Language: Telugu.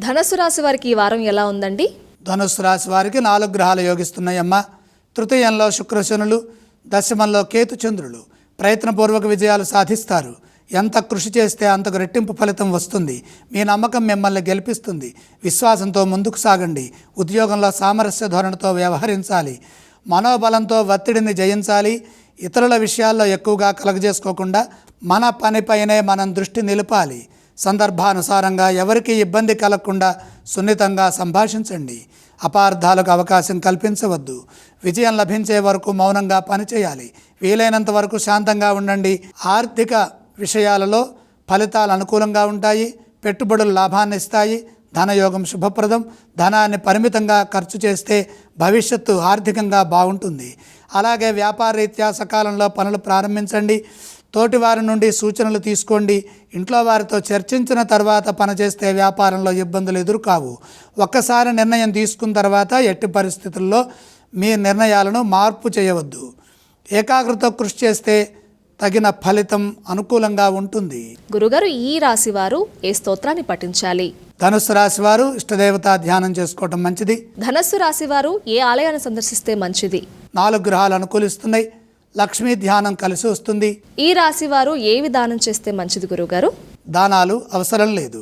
ధనుసు రాశి వారికి ఈ వారం ఎలా ఉందండి? ధనుసు రాశి వారికి నాలుగు గ్రహాలు యోగిస్తున్నాయమ్మా. తృతీయంలో శుక్రశనులు దశమంలో కేతు చంద్రులు ప్రయత్నపూర్వక విజయాలు సాధిస్తారు. ఎంత కృషి చేస్తే అంతకు రెట్టింపు ఫలితం వస్తుంది. మీ నమ్మకం మిమ్మల్ని గెలిపిస్తుంది. విశ్వాసంతో ముందుకు సాగండి. ఉద్యోగంలో సామరస్య ధోరణితో వ్యవహరించాలి. మనోబలంతో ఒత్తిడిని జయించాలి. ఇతరుల విషయాల్లో ఎక్కువగా కలగజేసుకోకుండా మన పనిపైనే మనం దృష్టి నిలపాలి. సందర్భానుసారంగా ఎవరికీ ఇబ్బంది కలగకుండా సున్నితంగా సంభాషించండి. అపార్థాలకు అవకాశం కల్పించవద్దు. విజయం లభించే వరకు మౌనంగా పనిచేయాలి. వీలైనంత వరకు శాంతంగా ఉండండి. ఆర్థిక విషయాలలో ఫలితాలు అనుకూలంగా ఉంటాయి. పెట్టుబడులు లాభాన్ని ఇస్తాయి. ధనయోగం శుభప్రదం. ధనాన్ని పరిమితంగా ఖర్చు చేస్తే భవిష్యత్తు ఆర్థికంగా బాగుంటుంది. అలాగే వ్యాపార రీత్యా సకాలంలో పనులు ప్రారంభించండి. తోటివారి నుండి సూచనలు తీసుకోండి. ఇంట్లో వారితో చర్చించిన తర్వాత పనిచేస్తే వ్యాపారంలో ఇబ్బందులు ఎదురుకావు. ఒక్కసారి నిర్ణయం తీసుకున్న తర్వాత ఎట్టి పరిస్థితుల్లో మీ నిర్ణయాలను మార్పు చేయవద్దు. ఏకాగ్రత కృషి చేస్తే తగిన ఫలితం అనుకూలంగా ఉంటుంది. గురుగారు ఈ రాశి వారు ఏ స్తోత్రాన్ని పఠించాలి? ధనుస్సు రాశి వారు ఇష్టదేవతా ధ్యానం చేసుకోవటం మంచిది. ధనస్సు రాశి వారు ఏ ఆలయాన్ని సందర్శిస్తే మంచిది? నాలుగు గ్రహాలు అనుకూలిస్తున్నాయి. లక్ష్మీ ధ్యానం కలిసి వస్తుంది. ఈ రాశి వారు ఏ విధానం చేస్తే మంచిది గురుగారు దానాలు అవసరం లేదు.